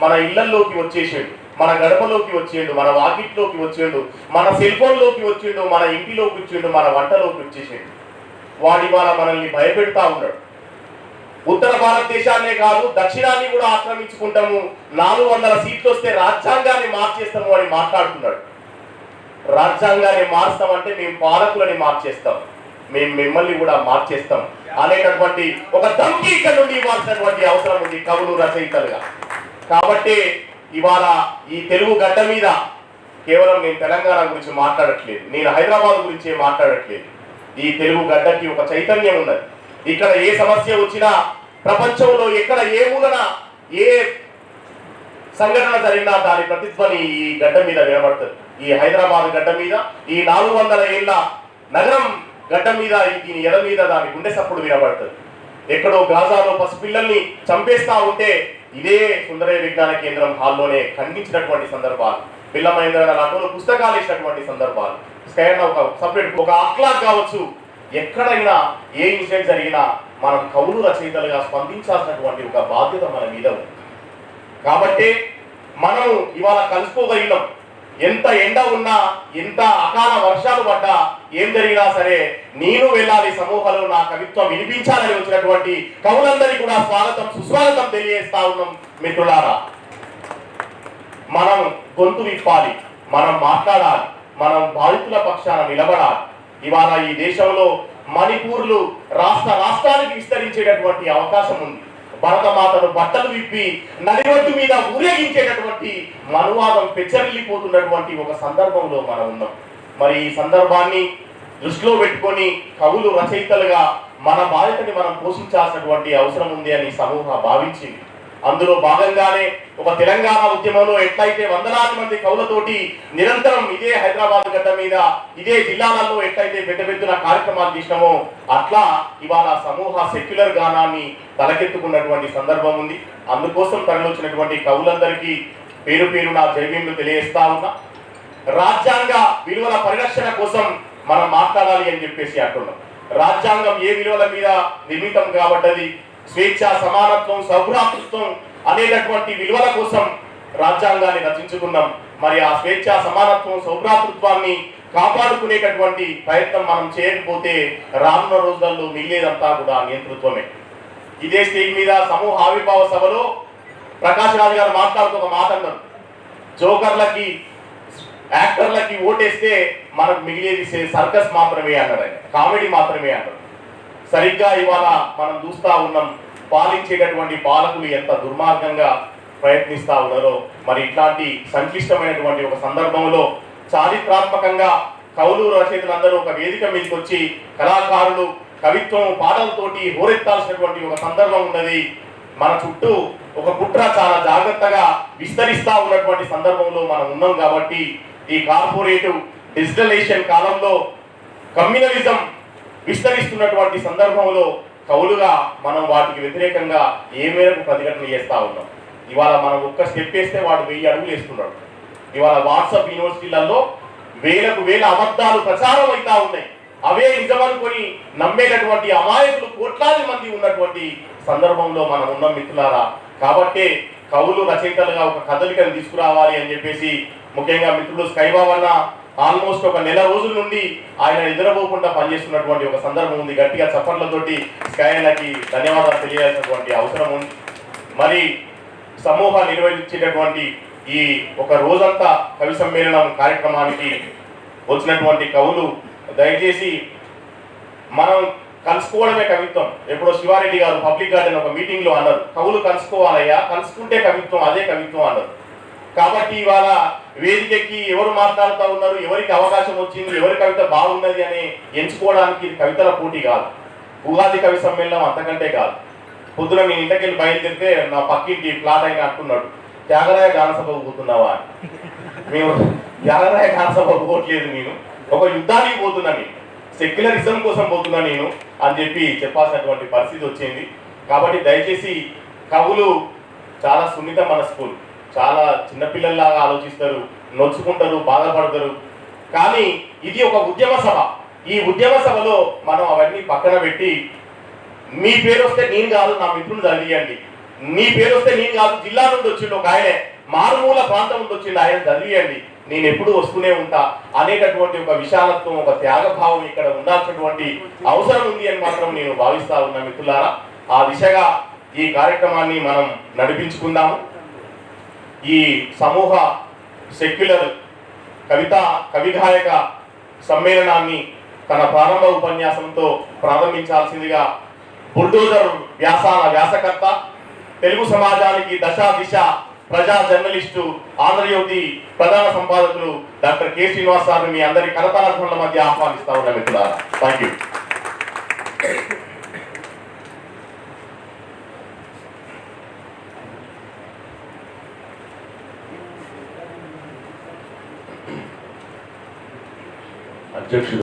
మన ఇళ్ళలోకి వచ్చేసాడు మన గడపలోకి వచ్చేడు మన వాకిట్లోకి వచ్చేడు మన సెల్ ఫోన్లోకి వచ్చిండు మన ఇంటిలోకి వచ్చిండు మన వంటలోకి వచ్చేసాడు. వాడి వాళ్ళ మనల్ని భయపెడతా ఉన్నాడు. ఉత్తర భారతదేశాన్నే కాదు దక్షిణాన్ని కూడా ఆక్రమించుకుంటాము. నాలుగు వందల సీట్లు వస్తే రాజ్యాంగాన్ని మార్చేస్తాము అని మాట్లాడుతున్నాడు. రాజ్యాంగాన్ని మార్స్తామంటే మేము పాలకులని మార్చేస్తాం. మేము మిమ్మల్ని కూడా మార్చేస్తాం. అనేటటువంటి ఒక ధమ్కి ఇక్కడ నుండి ఇవ్వాల్సినటువంటి అవసరం ఉంది కవులు రచయితలుగా. కాబట్టి ఇవాళ ఈ తెలుగు గడ్డ మీద కేవలం నేను తెలంగాణ గురించి మాట్లాడట్లేదు నేను హైదరాబాద్ గురించే మాట్లాడట్లేదు. ఈ తెలుగు గడ్డకి ఒక చైతన్యం ఉన్నది. ఇక్కడ ఏ సమస్య వచ్చినా ప్రపంచంలో ఎక్కడ ఏ మూలన ఏ సంఘటన జరిగినా దాని ప్రతిధ్వని ఈ గడ్డ మీద వినబడుతుంది. ఈ హైదరాబాద్ గడ్డ మీద ఈ నాలుగు వందల ఏళ్ళ నగరం గడ్డ మీద ఈ దీని ఎడ మీద దాని గుండె సప్పుడు వినబడుతుంది. ఎక్కడో గాజాలో పసిపిల్లల్ని చంపేస్తా ఉంటే ఇదే సుందరయ్య విజ్ఞాన కేంద్రం హాల్లోనే ఖండించినటువంటి సందర్భాలు. పిల్ల మహేంద్ర పుస్తకాలు ఇచ్చినటువంటి సందర్భాలు. స్కైన్ ఒక సపరేట్ ఒక అక్లాక్ కావచ్చు. ఎక్కడైనా ఏ ఇన్సిడెంట్ జరిగినా మనం కవులు రచయితలుగా స్పందించాల్సినటువంటి ఒక బాధ్యత మన మీద ఉంది. కాబట్టి మనం ఇవాళ కలుసుకోగలిగినాం ఎంత ఎండ ఉన్నా ఎంత అకాల వర్షాలు పడ్డా ఏం జరిగినా సరే నేను వెళ్ళాలి సమూహంలో నా కవిత్వం వినిపించాలని వచ్చినటువంటి కవులందరికీ కూడా స్వాగతం సుస్వాగతం తెలియజేస్తా ఉన్నాం మిత్రులారా. మనం గొంతు విప్పాలి మనం మాట్లాడాలి మనం బాధితుల పక్షాన నిలబడాలి. ఇవాళ ఈ దేశంలో మణిపూర్లు రాష్ట్ర రాష్ట్రానికి విస్తరించేటటువంటి అవకాశం ఉంది. భరతమాతను బట్టలు విప్పి నడివట్టు మీద ఊరేగించేటటువంటి మనువాదం పెచ్చరిల్లిపోతున్నటువంటి ఒక సందర్భంలో మనం ఉన్నాం. మరి ఈ సందర్భాన్ని దృష్టిలో పెట్టుకొని కవులు రచయితలుగా మన బాధ్యతని మనం పోషించాల్సినటువంటి అవసరం ఉంది అని సమూహ భావించింది. అందులో భాగంగానే ఒక తెలంగాణ ఉద్యమంలో ఎట్లయితే వందలాది మంది కవులతోటి నిరంతరం ఇదే హైదరాబాద్ గడ్డ మీద ఇదే జిల్లాలలో ఎట్లయితే పెద్ద పెద్దన కార్యక్రమాలు చేసినామో అట్లా ఇవాళ సమూహ సెక్యులర్ గానాన్ని తలకెత్తుకున్నటువంటి సందర్భం ఉంది. అందుకోసం తరలివచ్చినటువంటి కవులందరికీ పేరు పేరు నా జైవీంలు తెలియజేస్తా ఉన్నా. రాజ్యాంగ విలువల పరిరక్షణ కోసం మనం మాట్లాడాలి అని చెప్పేసి అంటున్నాం. రాజ్యాంగం ఏ విలువల మీద నిర్మితం కాబట్టది స్వేచ్ఛ సమానత్వం సౌభ్రాతృత్వం అనేటటువంటి విలువల కోసం రాజ్యాంగాన్ని రచించుకున్నాం. మరి ఆ స్వేచ్ఛ సమానత్వం సౌభ్రాతృత్వాన్ని కాపాడుకునేటటువంటి ప్రయత్నం మనం చేయకపోతే రానున్న రోజులలో మిగిలేదంతా కూడా నియంతృత్వమే. ఇదే స్టేజ్ మీద సమూహ ఆవిర్భావ సభలో ప్రకాష్ రాజు గారు మాట్లాడుతూ ఒక మాట అన్నారు. జోకర్లకి యాక్టర్లకి ఓటేస్తే మనకు మిగిలేది సర్కస్ మాత్రమే అన్నారు ఆయన. కామెడీ మాత్రమే అన్నారు సరిగ్గా ఇవాళ మనం చూస్తూ ఉన్నాం. పాలించేటటువంటి పాలకులు ఎంత దుర్మార్గంగా ప్రయత్నిస్తా ఉన్నారో మరి ఇట్లాంటి సంక్లిష్టమైనటువంటి ఒక సందర్భంలో చారిత్రాత్మకంగా కౌలు రచయితలందరూ ఒక వేదిక మీదకి వచ్చి కళాకారులు కవిత్వం పాటలతోటి హోరెత్తాల్సినటువంటి ఒక సందర్భం ఉన్నది. మన చుట్టూ ఒక కుట్ర చాలా జాగ్రత్తగా విస్తరిస్తా ఉన్నటువంటి సందర్భంలో మనం ఉన్నాం కాబట్టి ఈ కార్పొరేటివ్ డిజిటలైజేషన్ కాలంలో కమ్యూనలిజం విస్తరిస్తున్నటువంటి సందర్భంలో కవులుగా మనం వాటికి వ్యతిరేకంగా ఏ మేరకు ప్రతిఘటన చేస్తూ ఉన్నాం? ఇవాళ మనం ఒక్క స్టెప్ వేస్తే వాడు వెయ్యి అడుగులు వేస్తున్నాడు. ఇవాళ వాట్సాప్ యూనివర్సిటీలలో వేలకు వేల అబద్ధాలు ప్రచారం అవుతా ఉన్నాయి. అవే నిజమనుకొని నమ్మేటటువంటి అమాయకులు కోట్లాది మంది ఉన్నటువంటి సందర్భంలో మనం ఉన్నాం మిత్రులారా. కాబట్టే కవులు రచయితలుగా ఒక కదలికను తీసుకురావాలి అని చెప్పేసి ముఖ్యంగా మిత్రులు స్కైబాబన్న ఆల్మోస్ట్ ఒక నెల రోజుల నుండి ఆయన నిద్రపోకుండా పనిచేస్తున్నటువంటి ఒక సందర్భం ఉంది. గట్టిగా చప్పట్లతోటి స్కైలకి ధన్యవాదాలు తెలియాల్సినటువంటి అవసరం ఉంది. మరి సమూహ నిర్వహించేటటువంటి ఈ ఒక రోజంతా కవి సమ్మేళనం కార్యక్రమానికి వచ్చినటువంటి కవులు దయచేసి మనం కలుసుకోవడమే కవిత్వం. ఎప్పుడో శివారెడ్డి గారు పబ్లిక్ గార్డెన్ ఒక మీటింగ్లో అన్నారు. కవులు కలుసుకోవాలయ్యా కలుసుకుంటే కవిత్వం అదే కవిత్వం అన్నారు. కాబట్టి ఇవాళ వేదికకి ఎవరు మాట్లాడుతూ ఉన్నారు ఎవరికి అవకాశం వచ్చింది ఎవరి కవిత బాగున్నది అని ఎంచుకోవడానికి కవితల పోటీ కాదు. ఉగాది కవి సమ్మేళనం అంతకంటే కాదు. పొద్దున నేను ఇంటికెళ్ళి బయలుదేరితే నా పక్కింటి ప్లాట్ అయిన అంటున్నాడు త్యాగరాయ గానసభకు పోతున్నావా అని. మేము త్యాగరాయ గానసభ పోవట్లేదు నేను. ఒక యుద్ధానికి పోతున్నా నేను. సెక్యులరిజం కోసం పోతున్నా నేను. అని చెప్పి చెప్పాల్సినటువంటి పరిస్థితి వచ్చింది. కాబట్టి దయచేసి కవులు చాలా సున్నిత మనస్కులు. చాలా చిన్నపిల్లల్లాగా ఆలోచిస్తారు నొచ్చుకుంటారు బాధపడతారు. కానీ ఇది ఒక ఉద్యమ సభ. ఈ ఉద్యమ సభలో మనం అవన్నీ పక్కన పెట్టి మీ పేరు వస్తే నేను కాదు నా మిత్రులు చదివియండి. నీ పేరు వస్తే నేను కాదు జిల్లా నుండి వచ్చిండు ఒక ఆయనే. మారుమూల ప్రాంతం నుండి వచ్చిండు ఆయన చదివియండి. నేను ఎప్పుడు వస్తూనే ఉంటా. అనేటటువంటి ఒక విశాలత్వం ఒక త్యాగభావం ఇక్కడ ఉండాల్సినటువంటి అవసరం ఉంది అని మాత్రం నేను భావిస్తా ఉన్నా మిత్రులారా. ఆ దిశగా ఈ కార్యక్రమాన్ని మనం నడిపించుకుందాము. ఈ సమూహ సెక్యులర్ కవిత కవిగాయక సమ్మేళనాన్ని తన ప్రారంభ ఉపన్యాసంతో ప్రారంభించాల్సిందిగా బుల్డోజర్ వ్యాసాల వ్యాసకర్త తెలుగు సమాజానికి దశ దిశ ప్రజా జర్నలిస్టు ఆంధ్రజ్యోతి ప్రధాన సంపాదకులు డాక్టర్ కె. శ్రీనివాస్ సార్ని మీ అందరి కరతాళ మధ్య ఆహ్వానిస్తా ఉన్నా మిత్రులారా థ్యాంక్ యూ ಅಧ್ಯಕ್ಷರು